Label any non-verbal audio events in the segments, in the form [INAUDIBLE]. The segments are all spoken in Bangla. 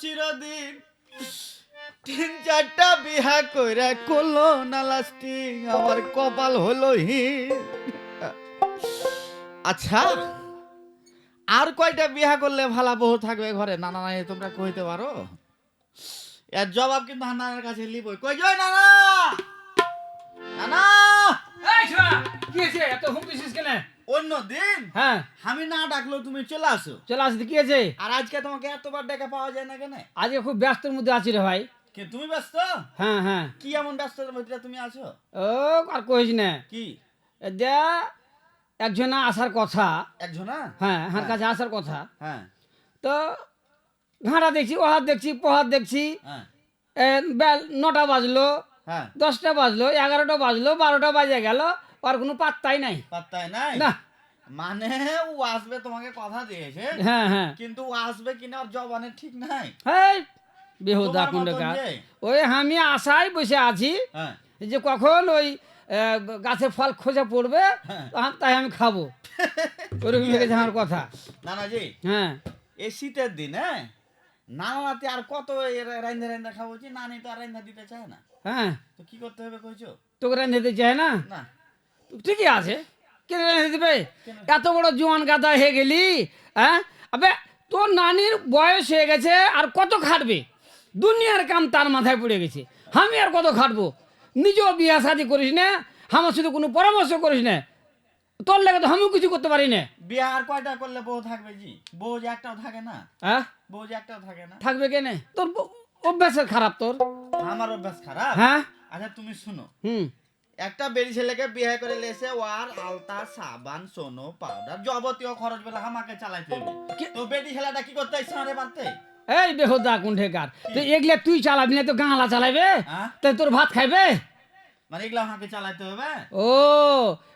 চিরদিন তিন চারটা বিহা কইরা করল না লাস্টিং আমার কপাল হলো হিন। আচ্ছা আর কয়টা বিহা করলে ভালা বউ থাকবে ঘরে? নানা নাই তোমরা কইতে পারো। এর জবাব কিন্তু নানার কাছে লিবই। কই জয় নানা! নানা! এই শোনা, কি হয়েছে? এত হুম দিছিস কেন? অন্য দিন হ্যাঁ। আমি না ডাকলো তুমি চলে আসো। চলে আসতে কি হয়েছে আর আজকে তোমাকে এতবার ডেকে পাওয়া যায় না কেন? আজকে খুব ব্যস্তর মধ্যে আছি রে ভাই। কে তুমি ব্যস্ত? হ্যাঁ হ্যাঁ। কি এমন ব্যস্ততার মধ্যে তুমি আছো? ও আর কইস না। কি? দে একজন আসার কথা। একজনা? হ্যাঁ হার কাছে আসার কথা। হ্যাঁ। তো ঘাড়া দেখছি ওহার দেখছি পোহার দেখছি। হ্যাঁ। বেল নটা বাজলো হ্যাঁ। দশটা বাজলো এগারোটা বাজলো বারোটা বাজে গেল। আর কোনো পাত্তাই নাই। পাত্তাই নাই? না। মানে ও আসবে তোমাকে কথা দিয়েছে হ্যাঁ হ্যাঁ। কিন্তু ও আসবে কিনা ওর জবানের ঠিক নাই? হেই বেহুদা তোমার কুণ্ড মতন গাছ যে। ওই আমি আশায় বসে আছি হ্যাঁ। যে কখন ওই গাছের ফল খোঁজে পড়বে হ্যাঁ। তখন তাই আমি খাব। ওরকম [LAUGHS] হয়ে গেছে আমার কথা। নানাজি হ্যাঁ। এই শীতের দিন হ্যাঁ? নানাতে আর কত রাইন্দা রাইন্দা খাব নানি তো আর রাইন্দা দিতে চায় না। হ্যাঁ। তো কি করতে হবে কইছো? তোকে রাঁধতে দিতে চায় না? না। ঠিকই আছে। কেন রাঁধতে দেবে এত বড় জোয়ান গাদা হয়ে গেলি হ্যাঁ? আবে তোর নানির বয়স হয়ে গেছে আর কত খাটবে? দুনিয়ার কাম তার মাথায় পড়ে গেছে। আমি আর কত খাটবো? নিজেও বিয়া শাদি করিস না আমার শুধু কোনো পরামর্শ করিস না। তোর লেগে তো আমিও কিছু করতে পারি না। বিয়ে আর কয়টা করলে বউ থাকবে জি? বউ যে একটাও থাকে না? হ্যাঁ? বউ যে একটাও থাকে না? থাকবে কেনে? তোর অভ্যাসের খারাপ তোর। আমার অভ্যাস খারাপ? হ্যাঁ? আচ্ছা তুমি শুনো। হুম। একটা বেরি ছেলেকে বিয়ে করে লেসে ওয়ার আলতা সাবান সোনো পাউডার যাবতীয় খরচ বেলা আমাকে চালাইতে হবে তো বেটি ছেলেটা কি করতে ইচ্ছা রে পারতে এই বেহদা কুণ্ঠেকার তো এগুলো তুই চালাবি না তো গাঁলা চালাবে হ্যাঁ? তাই তোর ভাত খাইবে? মানে এগুলো আমাকে চালাইতে হবে ও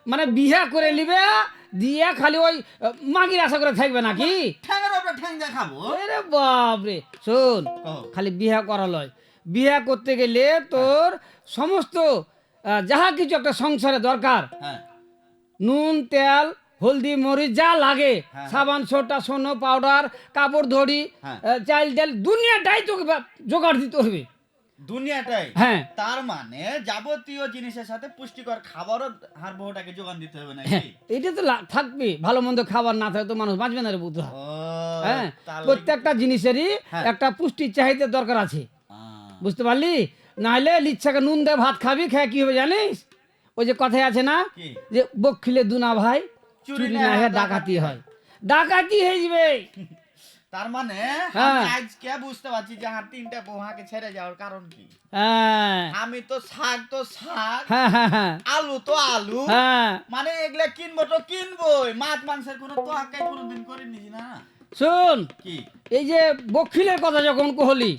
মানে বিহা করে নিবে দিয়ে খালি ওই মাগির আশা করে থাকবে নাকি? ঠ্যাঙের উপরে ঠ্যাং দেখাবো আরে বাপরে শোন কও। খালি বিহা করা লয় বিহা করতে গেলে তোর সমস্ত আহ, যাহা কিছু একটা সংসারে দরকার। হ্যাঁ। নুন তেল হলদি মরিচ যা লাগে। হ্যাঁ। সাবান সোটা সোনো পাউডার কাপড় ধরি হ্যাঁ। চাল ডাল দুনিয়াটাই তোকে জোগাড় দিতে হবে। দুনিয়াটাই? হ্যাঁ। তার মানে যাবতীয় জিনিসের সাথে পুষ্টিকর খাবারও হার বহুটাকে যোগান দিতে হবে হ্যাঁ, এটা তো থাকবে। ভালো মন্দ খাবার না থাকে তো মানুষ বাঁচবে না রে বুদ্ধ হ্যাঁ প্রত্যেকটা জিনিসেরই। একটা পুষ্টির চাহিদা দরকার আছে। বুঝতে পারলি? নাহলে লিচ্ছাকে নুন দিয়ে ভাত খাবি খেয়ে কি হবে জানিস? ওই যে কথায় আছে না যে বক্ষিলে দুনা ভাই চুরি না হয় ডাকাতি হয়। ডাকাতি হয়ে যাবে। [LAUGHS] তার মানে হ্যাঁ। আজকে বুঝতে পারছি যে আমার তিনটা ছেড়ে যাওয়ার কারণ কি। হ্যাঁ। আমি তো শাক তো শাক হ্যাঁ আলু তো আলু মানে এগুলা কিনবো তো কিনবোই। মাছ মাংসের কোনো তো কোনোদিন করে নিছি না। শোন এই যে বক্ষিলের কথা যখন কহলি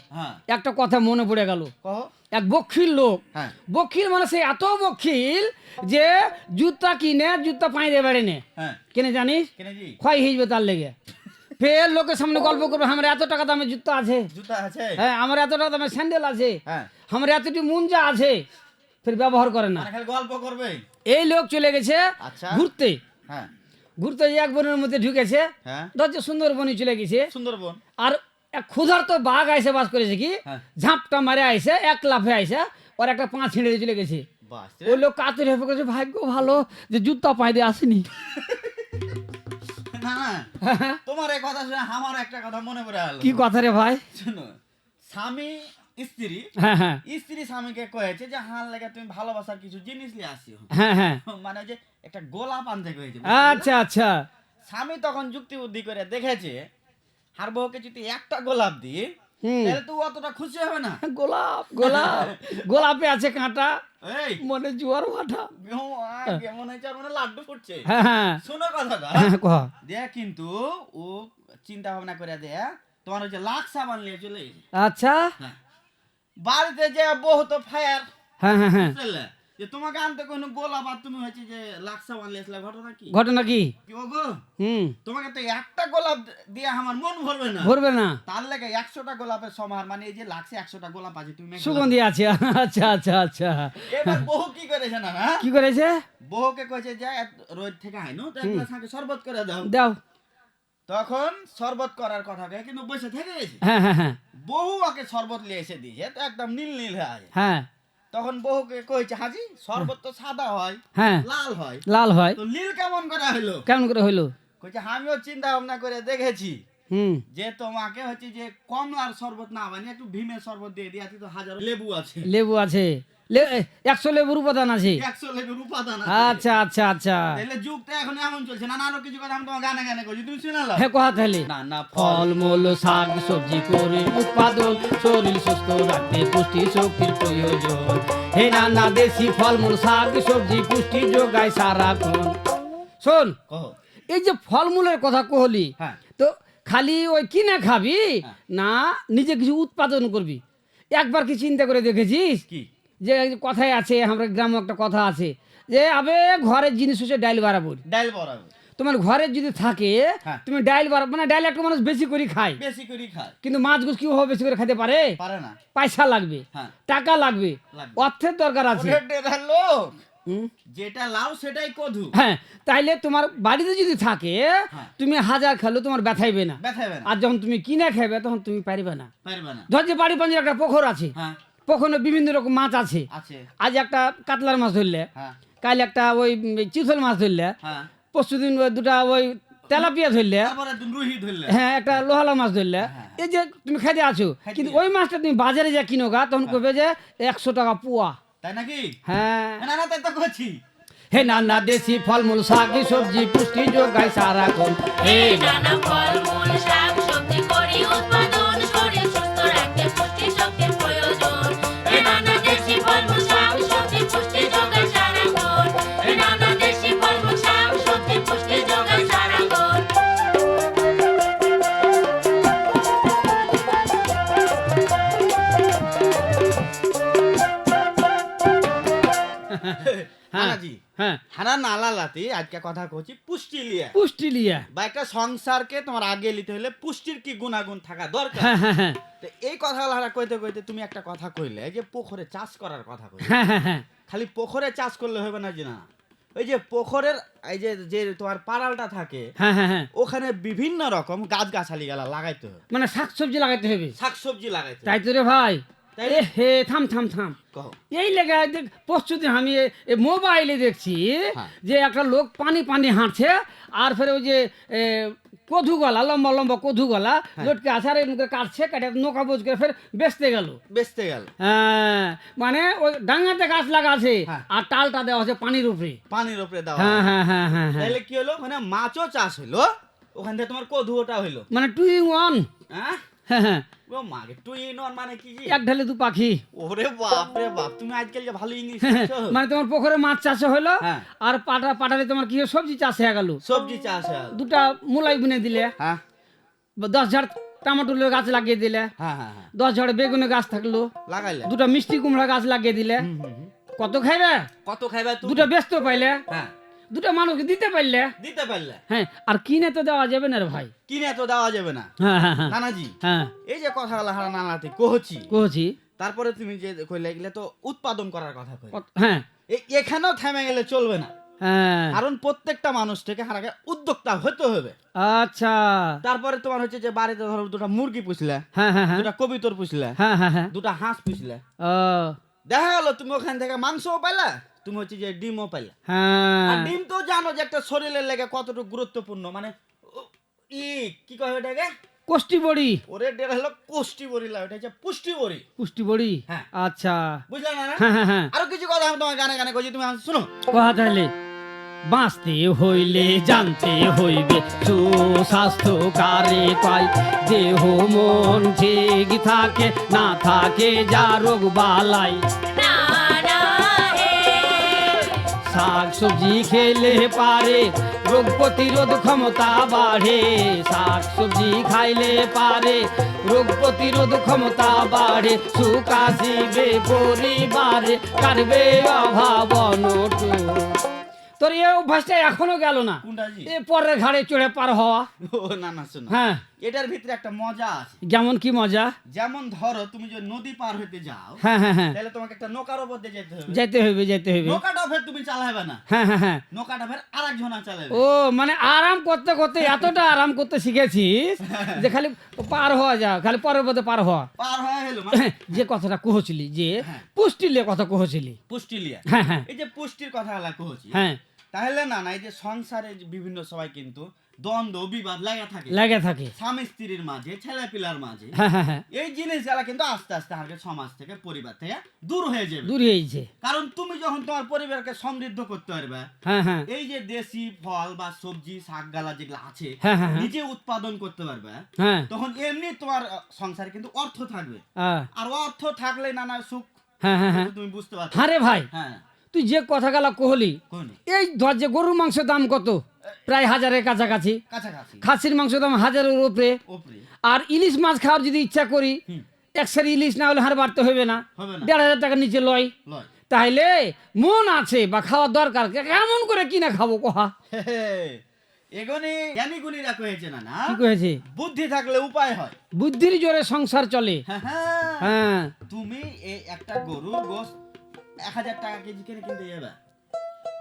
একটা কথা মনে পড়ে গেল। কহ। এক বক্ষিল লোক। হ্যাঁ। বক্ষিল মানে সে এত বক্ষিল যে জুতা কিনে জুতা পাই দিয়ে বেড়ে নে কেনে জানিস? ক্ষয় হইবে তার লেগে। ফের লোকের সামনে গল্প করবে আমার এত টাকা দামের জুতা আছে। জুতা আছে? হ্যাঁ আমার এত টাকা দামের স্যান্ডেল আছে। হ্যাঁ। আমার এতটি মুঞ্জা আছে। ফের ব্যবহার করে না। মানে গল্প করবে? এই লোক চলে গেছে আচ্ছা। ঘুরতে। হ্যাঁ। ঘুরতে এক বনের মধ্যে ঢুকেছে। হ্যাঁ। ধরছে সুন্দরবনে চলে গেছে। সুন্দরবন। আর ক্ষুধার্ত বাঘ আইসে বাস করেছে কি? হ্যাঁ। ঝাপটা মারে আইসে এক লাফে আইসে ওর একটা পাঁচ ছিঁড়ে চলে গেছে। ওই লোক কাতরে হয়ে গেছে ভাগ্য ভালো যে জুতা পাই দিয়ে আসেনি। তোমার এই কথা শুনে আমার একটা কথা মনে পড়ে গেল। কি কথা রে ভাই? শুনো স্বামী স্ত্রী হ্যাঁ হ্যাঁ। স্ত্রী স্বামীকে কয়েছে যে হাল লেগে তুমি ভালোবাসার কিছু জিনিস নিয়ে আসিও। হ্যাঁ হ্যাঁ। মানে যে একটা গোলাপ আনতে কয়েছে আচ্ছা আচ্ছা। স্বামী তখন যুক্তি বুদ্ধি করে দেখেছে হার বউকে যদি একটা গোলাপ দিই হুম। তাহলে তো অতটা খুশি হবে না। [LAUGHS] গোলাপ গোলাপ। গোলাপে আছে কাঁটা মনে জোয়ার ভাটা। কেমন হয়েছে আর মানে লাড্ডু ফুটছে। হ্যাঁ হ্যাঁ। শোনো কথাটা। হ্যাঁ, দেখ কিন্তু ও চিন্তা ভাবনা করে দেয়া তোমার হচ্ছে লাখ সাবান নিয়ে চলে আচ্ছা। হ্যাঁ। বাড়িতে যে বহুত ফায়ার হ্যাঁ হ্যাঁ হ্যাঁ। যে তোমাকে আনতে কোনো গোলাপ আর তুমি হচ্ছে যে লাখ সাবান লিয়েছিলে ঘটনা কি? ঘটনা কি? কি গো হুম। তোমাকে তো একটা গোলাপ দিয়ে আমার মন ভরবে না। ভরবে না। তার লেগে একশোটা গোলাপের সমাহার মানে এই যে লাখে একশোটা গোলাপ আছে তুমি সুগন্ধি আছে। আচ্ছা আচ্ছা আচ্ছা। এবার বহু কি করেছে না না কি করেছে? বহুকে কয়েছে যে রোদ থেকে আইনু তো আগে শরবত করে দাও। দাও। তখন শরবত করার কথা কয়ে কিন্তু বসে থেকে গেছে। হ্যাঁ হ্যাঁ হ্যাঁ। বহু ওকে শরবত নিয়ে এসে দিয়েছে তো একদম নীল নীল হয়ে আছে। হ্যাঁ। তখন বহুকে কইছে হাজি শরবত তো সাদা হয় হ্যাঁ। লাল হয়। লাল হয়। তো নীল কেমন করে হইল? কেমন করে হইল? কইছে আমিও চিন্তা ভাবনা করে দেখেছি হুম। যে তোমাকে হচ্ছে যে কমলার শরবত না বানিয়ে একটু ভীমের শরবত দিয়ে দিয়াছি তো হাজার লেবু আছে। লেবু আছে। একশো লেবুর উপাদান আছে। একশো লেবুর উপাদান আচ্ছা আচ্ছা আচ্ছা। তাহলে যুগটা এখন এমন চলছে। না আরও কিছু কথা আমি তোমার গানে গানে করছি তুমি শুনালো হ্যাঁ কথা তাহলে না না ফল ফলমূল শাক সবজি করে উৎপাদন শরীর সুস্থ রাখতে পুষ্টি শক্তির প্রয়োজন। হে নানা দেশি ফলমূল শাক সবজি পুষ্টি যোগায় সারাক্ষণ। শোন এই যে ফলমূলের কথা কহলি হ্যাঁ। তো খালি ওই কিনে খাবি হ্যাঁ। না নিজে কিছু উৎপাদন করবি? একবার কি চিন্তা করে দেখেছিস? কি? যে কথায় আছে আমরা গ্রামে একটা কথা আছে যে আবে ঘরের জিনিস হচ্ছে ডাইল বাড়াবো ডাইল বরাবর। তোমার ঘরের যদি থাকে হ্যাঁ। তুমি ডাইল বাড়া মানে ডাইল একটা মানুষ বেশি করে খায়। বেশি করে খায়। কিন্তু মাছ গুছ কি হবে বেশি করে খেতে পারে? পারে না। পয়সা লাগবে হ্যাঁ। টাকা লাগবে। অর্থের দরকার আছে। লোক যেটা লাও সেটাই কধু হ্যাঁ তাইলে তোমার বাড়িতে যদি থাকে হ্যাঁ। তুমি হাজার খেলো তোমার ব্যথাইবে না। আর যখন তুমি কিনে খাবে তখন তুমি পারবে না। পারবে না। ধর যে বাড়ি পাঞ্জের একটা পুকুর আছে হ্যাঁ। পুকুরে বিভিন্ন রকম মাছ আছে। আছে। আজ একটা কাতলার মাছ ধরলে হ্যাঁ। কাল একটা ওই চিতল মাছ ধরলে হ্যাঁ। পরশু দিন দুটা ওই তেলাপিয়া ধরলে হ্যাঁ একটা লোহালা মাছ ধরলে। হ্যাঁ। এই যে তুমি খাইতে আছো কিন্তু ওই মাছটা তুমি বাজারে যা কিনো গা তখন কবে যে একশো টাকা পোয়া। তাই নাকি? হ্যাঁ না না তাই তো করছি। হে নানা দেশি ফলমূল শাক সবজি পুষ্টি যোগায় সারাক্ষণ। হে নানা ফলমূল শাক হানাজি। হ্যাঁ। হানা নালালাতে আজকে কথা কইছি পুষ্টি লিয়ে পুষ্টি লিয়া বা একটা সংসারকে তোমার আগে নিতে হলে পুষ্টির কি গুণাগুণ থাকা দরকার? হ্যাঁ হ্যাঁ হ্যাঁ। তো এই কথাগুলো হারা কইতে কইতে তুমি একটা কথা কইলে যে পুকুরে চাষ করার কথা কইলে হ্যাঁ হ্যাঁ হ্যাঁ। খালি পুকুরে চাষ করলে হবে না যে না ওই যে পুকুরের এই যে যে তোমার পাড়ালটা থাকে হ্যাঁ হ্যাঁ হ্যাঁ। ওখানে বিভিন্ন রকম গাছ গাছালি গেলা লাগাইতে হবে। মানে শাকসবজি লাগাইতে হবে শাকসবজি লাগাইতে তাই তো রে ভাই। হে থাম থাম থাম। এই লেগে দেখ আমি মোবাইলে দেখছি হ্যাঁ। যে একটা লোক পানি পানি হাঁটছে আর ফের ওই যে কধু গলা লম্বা লম্বা কধু গলা হ্যাঁ। লটকে আছে আর কাটছে কাটে নৌকা বোঝ করে ফের বেচতে গেল। বেচতে গেল। হ্যাঁ মানে ওই ডাঙ্গাতে গাছ লাগা আছে হ্যাঁ। আর টালটা দেওয়া আছে পানির উপরে। পানির উপরে দেওয়া হ্যাঁ হ্যাঁ হ্যাঁ হ্যাঁ হ্যাঁ। তাহলে কি হলো? মানে মাছও চাষ হলো ওখান থেকে তোমার কধুটা হইল। মানে টু ইন ওয়ান। হ্যাঁ? হ্যাঁ হ্যাঁ এক ঢালে দু পাখি। ওরে বাপ রে বাপ তুমি আজকাল যে ভালো ইংলিশ মানে তোমার পুকুরে মাছ চাষ হলো হ্যাঁ। আর পাটা পাটারে তোমার কি সবজি চাষ হয়ে গেল। সবজি চাষ হয়। দুটা মুলাই বুনে দিলে। হ্যাঁ। দশ ঝাড় টমেটোর গাছ লাগিয়ে দিলে। হ্যাঁ হ্যাঁ হ্যাঁ। দশ ঝাড় বেগুনের গাছ থাকল। লাগাইলে। দুটা মিষ্টি কুমড়া গাছ লাগিয়ে দিলে। কত খাইবে? কত খাইবে দুটা ব্যস্ত পাইলে। হ্যাঁ। দুটা মানুষকে দিতে পারলে? দিতে পারলে। হ্যাঁ আর কিনে তো দেওয়া যাবে না রে ভাই। কিনে তো দেওয়া যাবে না। হ্যাঁ হ্যাঁ হ্যাঁ। নানাজি হ্যাঁ। এই যে কথাগুলো হারা নানাতে কহছি কহছি তারপরে তুমি যে কইলে গেলে তো উৎপাদন করার কথা কই। হ্যাঁ। এখানেও থেমে গেলে চলবে না। হ্যাঁ। কারণ প্রত্যেকটা মানুষ থেকে হারাকে উদ্যোক্তা হতে হবে। আচ্ছা। তারপরে তোমার হচ্ছে যে বাড়িতে ধরো দুটো মুরগি পুষলে হ্যাঁ দুটা কবিতর পুষলে হ্যাঁ হ্যাঁ হ্যাঁ। দুটা হাঁস পুষলে। দেখা গেল তুমি ওখান থেকে মাংসও পাইলা? তুমি হচ্ছে যে ডিমও পাইলা। আর হ্যাঁ ডিম তো জানো যে একটা শরীরের লেগে কতটুকু গুরুত্বপূর্ণ মানে ই কি কয় ওটাকে? কোষ্টি বড়ি ওরে ডেরা হলো পুষ্টি বড়ি লাগে ওটা হচ্ছে পুষ্টি বড়ি পুষ্টি বড়ি হ্যাঁ। আচ্ছা। বুঝলে না? হ্যাঁ হ্যাঁ আরও কিছু কথা আমি তোমার গানে গানে কইছি তুমি আমার শুনো। কথা তাহলে বাঁচতে হইলে জানতে হইবে সুস্বাস্থ্য কারে পাই। দেহ মন ঠিক থাকে না থাকে যা রোগ বালাই। শাক সবজি খেলে পারে রোগ প্রতিরোধ ক্ষমতা বাড়ে। শাক সবজি খাইলে পারে রোগ প্রতিরোধ ক্ষমতা বাড়ে। সুখ আসিবে পরিবারে কাটবে অভাব অনটন। তোর এই অভ্যাসটা এখনও গেল না? এ পরের ঘাড়ে চড়ে পার হওয়া। ও না না শোনো। হ্যাঁ। এটার ভিতরে একটা মজা আছে। যেমন কি মজা? যেমন ধরো তুমি যদি নদী পার হইতে যাও হ্যাঁ হ্যাঁ হ্যাঁ। তাহলে তোমাকে একটা নৌকার উপর দিয়ে যেতে হবে। যেতে হবে যেতে হবে। নৌকাটা ফের তুমি চালাবে না। হ্যাঁ হ্যাঁ হ্যাঁ। নৌকাটা ফের আরেকজনা চালাবে ও মানে আরাম করতে করতে এতটা আরাম করতে শিখেছিস যে খালি পার হওয়া যা খালি পরের পথে পার হওয়া। পার হয়ে গেল মানে যে কথাটা কহছিলি যে হ্যাঁ। পুষ্টি লিয়ে কথা কহছিলি। পুষ্টিলিয়া। হ্যাঁ হ্যাঁ। এই যে পুষ্টির কথা হলা কহছি হ্যাঁ। তাহলে না না এই যে সংসারে বিভিন্ন সবাই কিন্তু দ্বন্দ্ব বিবাদ লাগা থাকে। লেগে থাকে। স্বামী স্ত্রীর মাঝে ছেলে পিলার মাঝে। হ্যাঁ হ্যাঁ হ্যাঁ। এই জিনিসগুলা কিন্তু আস্তে আস্তে আমাকে সমাজ থেকে পরিবার থেকে দূর হয়ে যাবে। দূর হয়েছে কারণ তুমি যখন তোমার পরিবারকে সমৃদ্ধ করতে পারবে হ্যাঁ হ্যাঁ। এই যে দেশি ফল বা সবজি শাক গালা যেগুলো আছে হ্যাঁ, হ্যাঁ, হ্যাঁ। নিজে উৎপাদন করতে পারবে হ্যাঁ। তখন এমনি তোমার সংসারে কিন্তু অর্থ থাকবে। আর অর্থ থাকলে নানা সুখ হ্যাঁ হ্যাঁ হ্যাঁ। তুমি বুঝতে পারছ হ্যাঁ রে ভাই হ্যাঁ। তুই যে কথাগুলা কহলি কোনি এই ধর যে গরুর মাংসের দাম কত? প্রায় হাজারের কাছাকাছি। খাসির মাংস দাম হাজারের উপরে। ওপরে আর ইলিশ মাছ খাওয়ার যদি ইচ্ছা করি। একসারি ইলিশ না হলে হার বাড়তে হবে না। দেড় হাজার টাকার নিচে লয়। তাহলে মন আছে বা খাওয়ার দরকার কেমন করে কিনা খাব কহা? হে হে। জ্ঞানী গুণীরা কয়েছে না না? কি কয়েছে? বুদ্ধি থাকলে উপায় হয়। বুদ্ধির জোরে সংসার চলে। হ্যাঁ, হ্যাঁ। হ্যাঁ। তুমি এই একটা গরুর গোস এক হাজার টাকা কেজি কিনে কিনতে যাবে।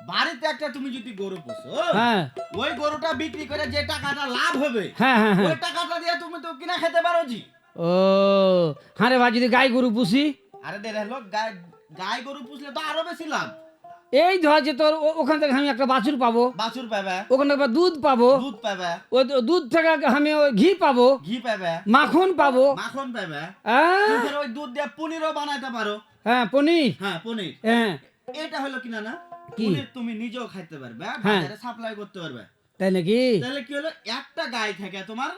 বাড়িতে একটা তুমি যদি গরু পোষো হ্যাঁ। ওই গরুটা বিক্রি করে যে টাকাটা লাভ হবে হ্যাঁ হ্যাঁ হ্যাঁ। ওই টাকাটা দিয়ে তুমি তো কিনা খেতে পারো জি। ও হ্যাঁ রে ভাই যদি গাই গরু পুষি? আরে হলো গাই গাই গরু পুষলে তো আরও বেশি লাভ। এই ধর যে তোর ওখান থেকে আমি একটা বাছুর পাবো। বাছুর পাবে। ওখান থেকে দুধ পাবো। দুধ পাবে। ওই দু- দুধ থেকে আমি ওই ঘি পাবো। ঘি পাবে। মাখন পাবো। মাখন পাবে। ওই দুধ দিয়ে পনিরও বানাইতে পারো। হ্যাঁ পনির। হ্যাঁ পনির। হ্যাঁ। এটা হলো কিনা না কি? তুমি নিজেও খাইতে পারবে হ্যাঁ। বাজারে সাপ্লাই করতে পারবে। তাই নাকি? তাহলে কি হলো? একটা গাই থেকে তোমার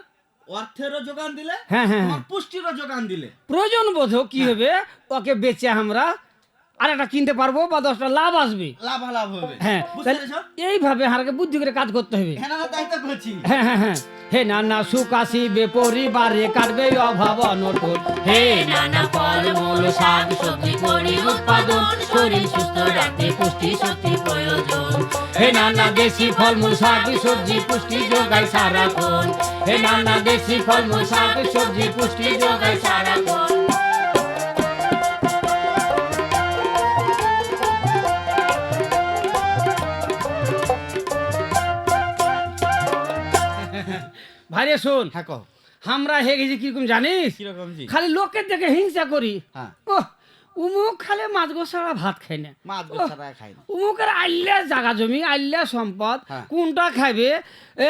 অর্থেরও যোগান দিলে হ্যাঁ হ্যাঁ হ্যাঁ। পুষ্টিরও যোগান দিলে। প্রয়োজন বোধ কি হবে? ওকে বেচে আমরা আর একটা কিনতে পারব বা দশটা লাভ আসবে। লাভালাভ হবে। হ্যাঁ এইভাবে হারকে বুদ্ধি করে কাজ করতে হবে। হ্যাঁ না না, তাই তো করছি। হ্যাঁ হ্যাঁ হ্যাঁ। হে নানা সুখ আসিবে পরিবারে কাটবে অভাব অনটন। হে নানা ফল মূল শাক সবজি করি উৎপাদন শরীর সুস্থ রাখতে পুষ্টি শক্তি প্রয়োজন। হে নানা দেশি ফলমূল শাক সবজি পুষ্টি যোগায় সারাক্ষণ। হে নানা দেশি ফলমূল শাক সবজি পুষ্টি যোগায় সারাক্ষণ। ভাইরে শোন হ্যাঁ কহ আমরা হে গেছি কীরকম জানিস? কীরকম জি? খালি লোকের দেখে হিংসা করি। হ্যাঁ। ও উমুক খালি মাছ গোসারা ভাত খাই না। মাছ ওহ। খাই না। উমুকের আইলা জাগা জমি আইলা সম্পদ। হ্যাঁ। কোনটা খাইবে? এ,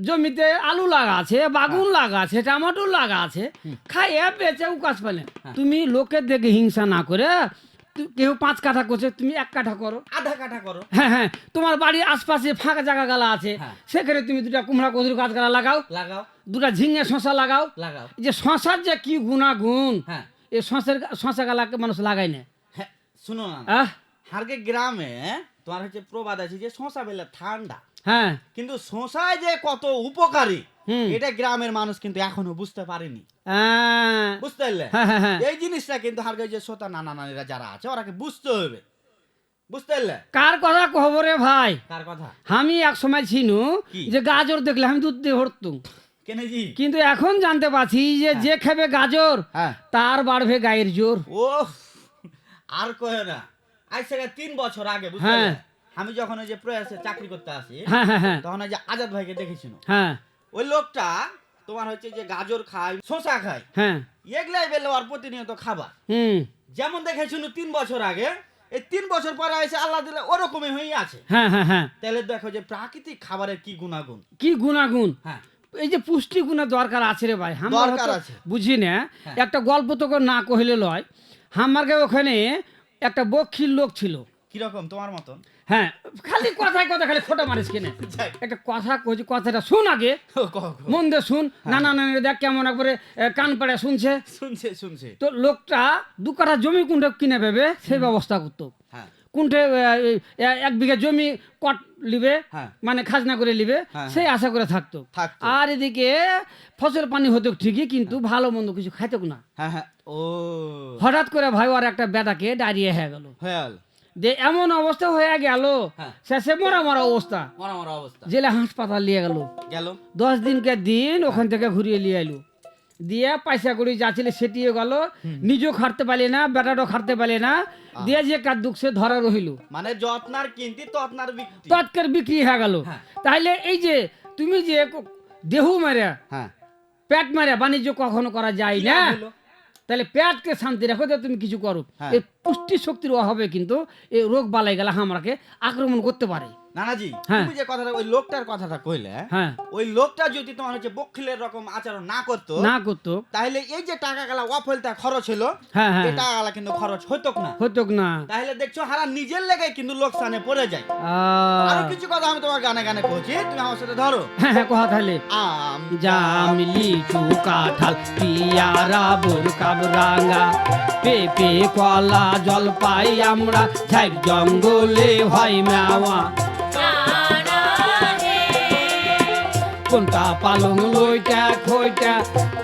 জমিতে আলু লাগা আছে বাগুন হ্যাঁ। লাগা আছে টমেটো লাগা আছে খাইয়া বেচে উকাশ পেলে তুমি লোকের দেখে হিংসা না করে কেউ পাঁচ কাঠা করছে তুমি এক কাঠা করো। আধা কাঠা করো। হ্যাঁ হ্যাঁ তোমার বাড়ির আশপাশে ফাঁকা জায়গা গালা আছে। হ্যাঁ। সেখানে তুমি দুটা কুমড়া কদুর গাছ গালা লাগাও। লাগাও। দুটা ঝিঙে শশা লাগাও। লাগাও। যে শশার যে কি গুণাগুণ হ্যাঁ। এই শশার শশা গালাকে মানুষ লাগায় না। হ্যাঁ শুনো না। হারকে গ্রামে তোমার হচ্ছে প্রবাদ আছে যে শশা বেলে ঠান্ডা। হ্যাঁ। কিন্তু শশায় যে কত উপকারী। এটা গ্রামের মানুষ কিন্তু এখনও বুঝতে পারেনি। বুঝতে পারলে? হ্যাঁ হ্যাঁ হ্যাঁ। এই জিনিসটা কিন্তু হারকে যে শ্রোতা নানা নানিরা যারা আছে ওরাকে বুঝতে হবে। বুঝতে পারলে? কার কথা কহব রে ভাই? কার কথা? আমি এক সময় ছিনু যে গাজর দেখলে আমি দুধ দিয়ে হরতুম কিন্তু এখন জানতে পারছি যে যে খেবে গাজর হ্যাঁ। তার বাড়বে গায়ের জোর। ও আর কয়ে না। আজ থেকে তিন বছর আগে বুঝতে হ্যাঁ। আমি যখন ওই যে প্রয়াসে চাকরি করতে আসি হ্যাঁ হ্যাঁ হ্যাঁ। তখন ওই যে আজাদ ভাইকে দেখেছিল হ্যাঁ। ওই লোকটা তোমার হচ্ছে যে গাজর খায় শশা খায় হ্যাঁ। এগুলাই বেলে ওর প্রতিনিয়ত খাবার। হুম। যেমন দেখেছিল তিন বছর আগে এই তিন বছর পরে এসে আল্লাহ দিলে ওরকমই হয়ে আছে। হ্যাঁ হ্যাঁ হ্যাঁ। তাহলে দেখো যে প্রাকৃতিক খাবারের কি গুণাগুণ। কি গুণাগুণ? হ্যাঁ। এই যে পুষ্টি গুণের দরকার আছে রে ভাই আমরা। বুঝি না। হ্যাঁ। একটা গল্প তো করে না কহিলে লয়। আমারকে ওখানে একটা বক্ষীর লোক ছিল। কীরকম তোমার মতন? হ্যাঁ খালি কথায় কথা খালি ফোটা মারিস কিনে? একটা কথা কইছি কথাটা শুন আগে। মন দিয়ে শুন। হ্যাঁ। দেখ কেমন একবারে কান পাড়ে শুনছে। শুনছে শুনছে। তো লোকটা দু কাঠা জমি কোনটা কিনে পাবে সেই ব্যবস্থা করতো। হ্যাঁ। কোনটে এক বিঘা জমি কট লিবে হ্যাঁ। মানে খাজনা করে লিবে সেই আশা করে থাকতো। আর এদিকে ফসল পানি হতো ঠিকই কিন্তু ভালো মন্দ কিছু খাইতো না। ও। হঠাৎ করে ভাই আর একটা বেটাকে ডায়রিয়া হয়ে গেল। যে এমন অবস্থা হয়ে গেল হ্যাঁ। শেষে মরা মরা অবস্থা। মরা মরা অবস্থা। জেলে হাসপাতাল নিয়ে গেল। গেল। দশ দিনকে দিন ওখান থেকে ঘুরিয়ে নিয়ে এলো দিয়ে পয়সা করি যাচ্ছিল সেটিয়ে গেল। নিজেও খাটতে পারলে না বেটাটাও খাটতে পারলে না। দিয়ে যে কার দুঃখ সে ধরা রহিল। মানে যত্নার কিনতি বিক্রি। তৎকের বিক্রি হয়ে গেল। হ্যাঁ। তাহলে এই যে তুমি যে দেহু মেরে হ্যাঁ। পেট মেরে বাণিজ্য কখনো করা যায় না? তাহলে পেটকে শান্তি রাখো যে তুমি কিছু করো। এর এই পুষ্টি শক্তির অভাবে কিন্তু এই রোগ বালাই গেলে আমাকে আক্রমণ করতে পারে। নানাজি হ্যাঁ। তুমি যে কথাটা ওই লোকটার কথাটা কইলে হ্যাঁ। ওই লোকটা যদি তোমার হচ্ছে বকিলের রকম আচরণ না করতো না করতো। তাহলে এই যে টাকা গেলা অফলটা খরচ হলো হ্যাঁ এই টাকা গেলা কিন্তু খরচ হইতো না। হতো না। তাহলে দেখছ হারা নিজের লেগে কিন্তু লোকসানে পড়ে যায়। আরও কিছু কথা আমি তোমার গানে গানে কইছি তুমি আমার সাথে ধরো। হ্যাঁ হ্যাঁ কথা তাহলে। আম জাম লিচু কাঁঠাল পিয়ারা বোর কাবরাঙ্গা পেঁপে কলা জলপাই আমরা ঝাইক জঙ্গলে হয় মেওয়া। কোনটা পালং লইটা খইটা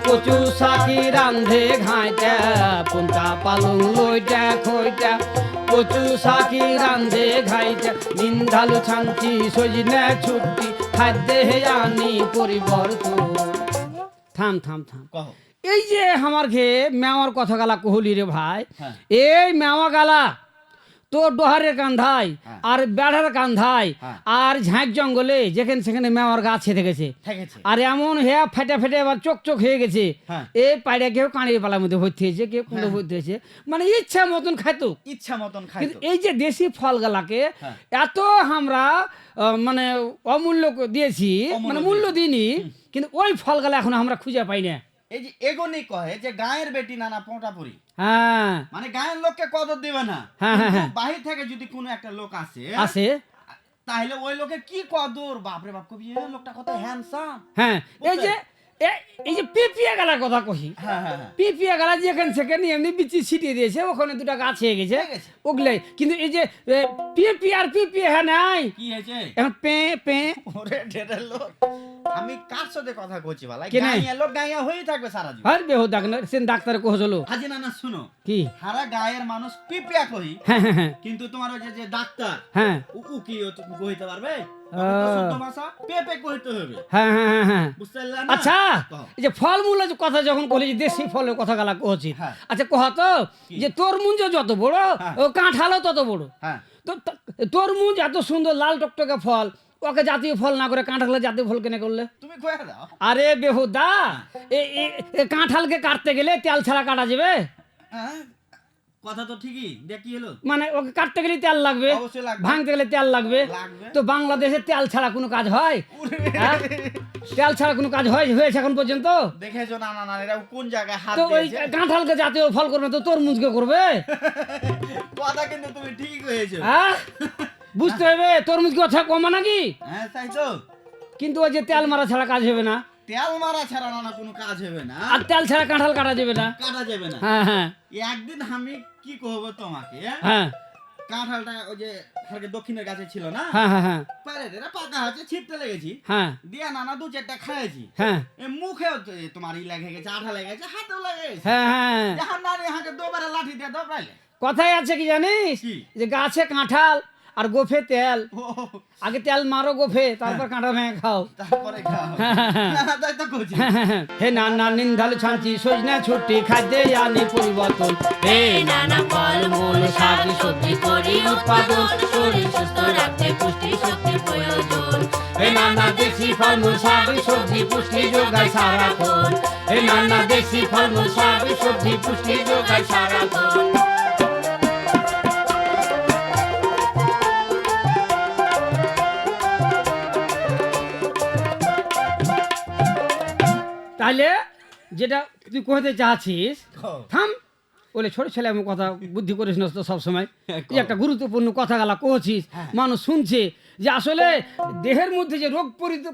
কচু সাকি রান্ধে ঘাইটা। কোনটা পালং লইটা খইটা কচু সাকি রান্ধে ঘাইটা। নিন্দালু ছাঞ্চি সজনে ছুটি খাদ্যে আনি পরিবর্তন। থাম থাম থাম। এই যে আমার ঘে মেওয়ার কথা গালা কহলি রে ভাই হ্যাঁ। এই মেওয়া গালা তোর ডোহারের কান্ধায় হ্যাঁ। আর বেড়ার কান্ধায় হ্যাঁ। আর ঝাঁক জঙ্গলে যেখানে সেখানে মেওয়ার গাছ ছেড়ে গেছে। আর এমন হেয়া ফেটে ফেটে এবার চোখ চোখ হয়ে গেছে। হ্যাঁ। এই পাড়ে কেউ কাঁড়ির পালার মধ্যে ভর্তি হয়েছে কেউ কুঁড়ো ভর্তি হয়েছে। মানে ইচ্ছা মতন খাইতো। ইচ্ছা মতন খাইতো। এই যে দেশি ফলগুলাকে। এত আমরা মানে অমূল্য দিয়েছি মানে মূল্য দিইনি কিন্তু ওই ফলগুলা এখন আমরা খুঁজে পাই না। এই যে এগোনি কহে যে গায়ের বেটি নানা পোঁটা পড়ি হ্যাঁ। মানে গায়ের লোককে কদর দিবে না। হ্যাঁ, হ্যাঁ, হ্যাঁ। বাহির থেকে যদি কোনো একটা লোক আসে আছে তাহলে ওই লোকের কি কদর? বাপরে বাপ কবি লোকটা কত হ্যান্ডসাম হ্যাঁ এই যে এই যে পিপিয়া গালার কথা কহি হ্যাঁ হ্যাঁ পিপিয়া গালা যেখানে সেখানে এমনি বিচি ছিটিয়ে দিয়েছে ওখানে দুটা গাছ হয়ে গেছে। ওগুলাই। কিন্তু এই যে পিপি আর পিপি হ্যাঁ নাই। কি হয়েছে? এখন পে পে। ওরে ঢেরের লোক। আমি কার সাথে কথা কইছি গাইয়া লোক গাইয়া হয়েই থাকবে সারা জীবন। আর বেহ সেন ডাক্তার কোহজলো আজি নানা শুনো। কি? হারা গায়ের মানুষ পিপিয়া কহি হ্যাঁ হ্যাঁ হ্যাঁ। কিন্তু তোমার ওই যে- ডাক্তার হ্যাঁ। উ কি কইতে পারবে? না? আচ্ছা এই যে ফলমূলের কথা যখন বলি যে দেশি ফলের কথা গালা কহছি। আচ্ছা কহ তো? যে তরমুজ যত বড়। ও কাঁঠালও তত বড়। তো তরমুজ এত সুন্দর লাল টকটকে ফল ওকে জাতীয় ফল না করে কাঁঠালের জাতীয় ফল কেনে করলে? তুমি দাও। আরে বেহুদা কাঁঠালকে কাটতে গেলে তেল ছাড়া কাটা যাবে? হ্যাঁ কথা তো ঠিকই দেখ কি হলো। মানে ওকে কাটতে গেলে তেল লাগবে ভাঙতে গেলে তেল লাগবে। তো বাংলাদেশে তেল ছাড়া কোনো কাজ হয়? হ্যাঁ? তেল ছাড়া কোনো কাজ হয় হয়েছে এখন পর্যন্ত? দেখেছ না না না এরা কোন জায়গায় হাত তো ওই কাঁঠালকে জাতীয় ফল করবে তো তরমুজকে করবে? কথা কিন্তু তুমি ঠিক হয়েছো হ্যাঁ? বুঝতে হবে? তরমুজ কি কথা কমা নাকি? হ্যাঁ তাই তো। কিন্তু ওই যে তেল মারা ছাড়া কাজ হবে না। তেল মারা ছাড়া না কোনো কাজ হবে না। আর তেল ছাড়া কাঁঠাল কাটা যাবে না। কাটা যাবে না। হ্যাঁ হ্যাঁ। একদিন আমি কি তোমাকে হ্যাঁ? হ্যাঁ। কাঁঠালটা ওই যে দক্ষিণের কাছে ছিল না? হ্যাঁ হ্যাঁ হ্যাঁ। পারে রে পাকা লেগেছি। হ্যাঁ। দিয়া নানা দু চারটা খাইছি হ্যাঁ। এ এ তোমার ই লেগে গেছে আঠা লেগে গেছে হাতেও লেগে গেছে। হ্যাঁ হ্যাঁ। নারী হাঁকে দুবারে লাঠি দিয়ে দবাইলে কথাই আছে কি জানিস? যে গাছে কাঁঠাল আর গোফে তেল। আগে তেল মারো গোফে তারপর কাঁঠাল ভেঙে খাও। হ্যাঁ, কইছি। হে নানা নিন্দাল ছাঁচি সজনা ছুটি খাদ্যে আনি পরিবর্তন। হে নানা ফল মূল শাক সবজি করি উৎপাদন। শরীর সুস্থ রাখতে পুষ্টি শক্তির প্রয়োজন। হে নানা দেশি ফলমূল শাক সবজি পুষ্টি যোগায় সারাক্ষণ। হে নানা দেশি ফলমূল শাক সবজি পুষ্টি যোগায় সারাক্ষণ। তাহলে যেটা তুই কহতে চাচ্ছিস থাম। বলে ছোট ছেলে আমি কথা বুদ্ধি করিস না তো সবসময়। হ্যাঁ, এই একটা গুরুত্বপূর্ণ কথা গালা কহছিস মানুষ শুনছে যে আসলে দেহের মধ্যে যে রোগ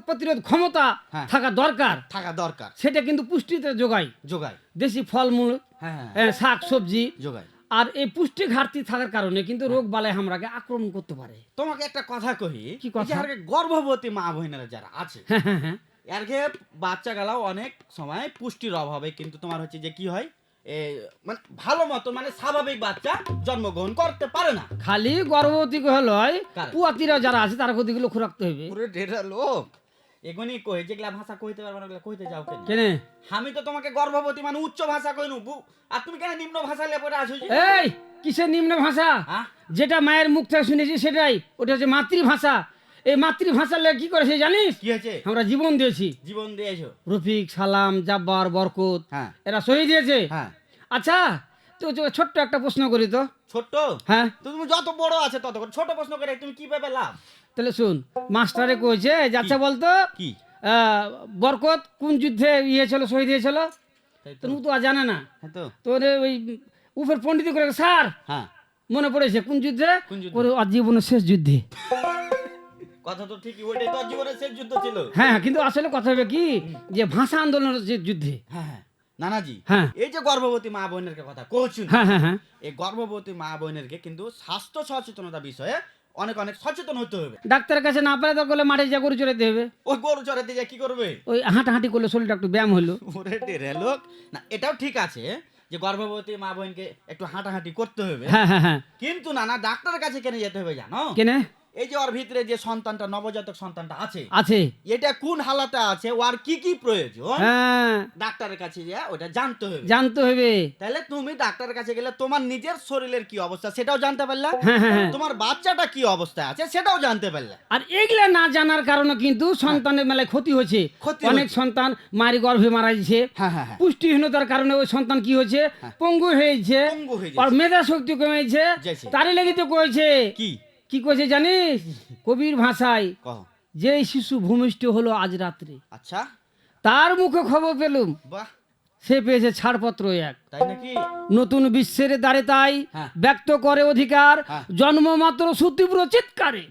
প্রতিরোধ ক্ষমতা হ্যাঁ। থাকা দরকার থাকা দরকার। সেটা কিন্তু পুষ্টিতে যোগায়। যোগায়। দেশি ফলমূল হ্যাঁ শাক সবজি। যোগায়। আর এই পুষ্টি ঘাটতি থাকার কারণে কিন্তু রোগ বালাই আমরাকে আক্রমণ করতে পারে। তোমাকে একটা কথা কহি কি কথা? গর্ভবতী মা বোনেরা যারা আছে হ্যাঁ হ্যাঁ। হ্যাঁ এরকে বাচ্চা গেলাও অনেক সময় পুষ্টির অভাবে কিন্তু তোমার হচ্ছে যে কি হয়? মানে ভালো মতো মানে স্বাভাবিক বাচ্চা জন্মগ্রহণ করতে পারে না। খালি গর্ভবতী হলো কার? পুয়াতিরা যারা আছে তারা লক্ষ্য রাখতে হবে পুরো ডেরা লোক। এগুনি কই যেগুলা ভাষা কইতে পারবে না কইতে যাও কেন? কেনে? আমি তো তোমাকে গর্ভবতী মানে উচ্চ ভাষা কইনু আর তুমি কেন নিম্ন ভাষা লে পড়ে যে? এই কিসের নিম্ন ভাষা? হ্যাঁ? যেটা মায়ের মুখ থেকে শুনেছি সেটাই ওটা হচ্ছে মাতৃভাষা। এই মাতৃভাষা লেগে কি করেছে জানিস? কি হয়েছে? আমরা জীবন দিয়েছি। জীবন দিয়েছ? রফিক সালাম জাব্বার বরকত হ্যাঁ। এরা সহি দিয়েছে। হ্যাঁ। আচ্ছা তো ছোট্ট একটা প্রশ্ন করি তো। ছোট্ট? হ্যাঁ। তো তুমি যত বড় আছে তত করে। ছোট প্রশ্ন করে তুমি কি পাবে লাভ? তাহলে শুন মাস্টারে কইছে যাচ্ছে বলতো কি? আহ, বরকত কোন যুদ্ধে ইয়ে ছিল শহীদ হয়েছিল তাই তো। তুমি তো আর জানে না। তো। ওই উপর পণ্ডিত করে স্যার হ্যাঁ। মনে পড়েছে কোন যুদ্ধে? ওর আর জীবনের শেষ যুদ্ধে। কথা তো ঠিকই ওইটাই তো জীবনের শেষ যুদ্ধ ছিল। হ্যাঁ কিন্তু আসলে কথা হবে কি যে ভাষা আন্দোলনের যে যুদ্ধে। হ্যাঁ হ্যাঁ নানাজি হ্যাঁ। এই যে গর্ভবতী মা বোনের কথা কইছুন হ্যাঁ হ্যাঁ হ্যাঁ। এই গর্ভবতী মা বোনের কিন্তু স্বাস্থ্য সচেতনতা বিষয়ে অনেক অনেক সচেতন হতে হবে। ডাক্তারের কাছে না পারে তো করলে মাঠে যা গরু চড়াতে হবে। ওই গরু চড়াতে যা কি করবে? ওই হাঁটাহাঁটি করলে শরীরটা একটু ব্যায়াম হলো। ওরে ডেরে লোক। না এটাও ঠিক আছে যে গর্ভবতী মা বোনকে একটু হাঁটাহাঁটি করতে হবে। হ্যাঁ। কিন্তু না না ডাক্তারের কাছে কেন যেতে হবে জানো? কেনে? এই যে ওর ভিতরে যে সন্তানটা নবজাতক সন্তানটা আছে আছে। এটা কোন হালাতে আছে? ওর কি কি প্রয়োজন? হ্যাঁ। ডাক্তারের কাছে যা ওটা জানতে হবে। জানতে হবে। তাহলে তুমি ডাক্তারের কাছে গেলে তোমার নিজের শরীরের কি অবস্থা সেটাও জানতে পারলা। হ্যাঁ হ্যাঁ হ্যাঁ। তোমার বাচ্চাটা কি অবস্থায় আছে সেটাও জানতে পারলা। আর এগুলা না জানার কারণে কিন্তু সন্তানের মেলায় ক্ষতি হচ্ছে অনেক সন্তান মারি গর্ভে মারা যাচ্ছে হ্যাঁ হ্যাঁ হ্যাঁ। পুষ্টিহীনতার কারণে ওই সন্তান কি হয়েছে? পঙ্গু হয়েছে। পঙ্গু হয়ে আর মেধা শক্তি কমেছে। তারই লেগে তো কয়েছে। কি? কি কয়েছে জানিস? কবির ভাষায় যে শিশু ভূমিষ্ঠ হলো আজ রাত্রে। আচ্ছা। তার মুখে খবর পেলুম। বাহ। সে পেয়েছে ছাড়পত্র এক। নতুন বিশ্বের দ্বারে তাই হ্যাঁ। ব্যক্ত করে অধিকার হ্যাঁ। জন্ম মাত্র সুতীব্র চিৎকারে।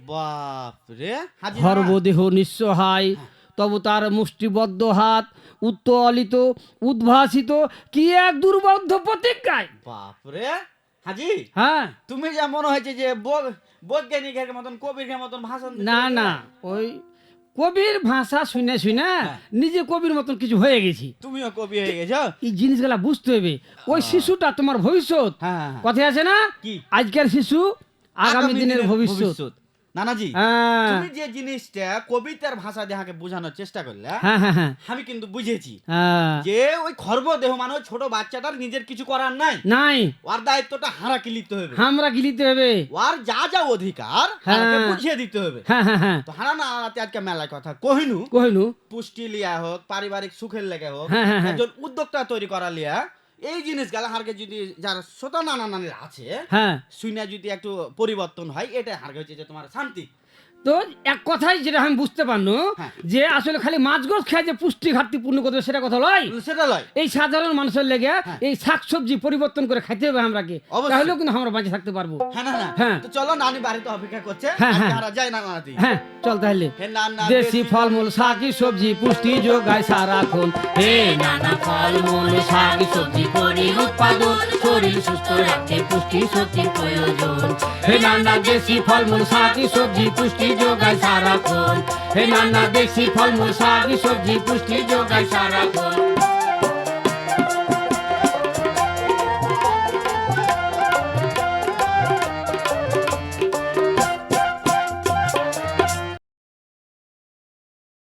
সর্বদেহ নিঃসহায় তবু তার মুষ্টিবদ্ধ হাত উত্তোলিত উদ্ভাসিত কি এক দুর্বদ্ধ প্রতিজ্ঞায়। বাপরে। হাজি হ্যাঁ। তুমি যা মনে হয়েছে যে বৈজ্ঞানিকের মতন কবির মতন ভাষণ না না ওই কবির ভাষা শুনে শুনে নিজে কবির মতন কিছু হয়ে গেছি। তুমিও কবি হয়ে গেছো? এই জিনিসগুলা বুঝতে হবে। ওই শিশুটা তোমার ভবিষ্যৎ। হ্যাঁ হ্যাঁ, হ্যাঁ। কথায় আছে না? আজকের শিশু আগামী দিনের ভবিষ্যৎ। নানাজি হ্যাঁ। তুমি যে জিনিসটা কবিতার ভাষা দেহাকে বোঝানোর চেষ্টা করলে হ্যাঁ হ্যাঁ আমি কিন্তু বুঝেছি। যে ওই খর্ব দেহ মানে ছোট বাচ্চাটার নিজের কিছু করার নাই। নাই। ওর দায়িত্বটা নিতে হবে। গিলিতে হবে? ওর যা যা অধিকার। হারাকে বুঝিয়ে দিতে হবে। তো হারা না হারাতে আজকে কথা। কহিনু কহিনু। পুষ্টি লিয়া হোক পারিবারিক সুখের লেগে হোক। একজন উদ্যোক্তা তৈরি করা লিয়া এই জিনিস গেলে হারকে যদি যার শ্রোতা নানা নানির আছে হ্যাঁ। শুনে যদি একটু পরিবর্তন হয় এটা হারকে হচ্ছে যে তোমার শান্তি। তো এক কথাই যেটা আমি বুঝতে পারল হ্যাঁ। যে আসলে খালি মাছ গোছ খেয়ে যে পুষ্টি ঘাটতি পূর্ণ করতে সেটা কথা লয়। সেটা লয়। এই সাধারণ মানুষের লেগে হ্যাঁ। এই শাকসবজি পরিবর্তন করে খাইতে হবে আমরাকে। অবশ্যই। তাহলেও কিন্তু আমরা বাঁচে থাকতে পারব। হ্যাঁ না না। হ্যাঁ। তো চলো নানি বাড়িতে অপেক্ষা করছে। হ্যাঁ, হ্যাঁ। হারা না নানাতি হ্যাঁ চল তাহলে। হে নানা দেশি ফলমূল শাকি সবজি পুষ্টি যোগায় সারাক্ষণ। হে নানা ফলমূল শাক সবজি করি উৎপাদন। শরীর সুস্থ রাখতে পুষ্টি শক্তির প্রয়োজন। হে নানা দেশি ফলমূল শাকি সবজি পুষ্টি যোগায় সারাক্ষণ। হে নানা দেশি ফলমূল শাকি সবজি পুষ্টি যোগায় সারাক্ষণ।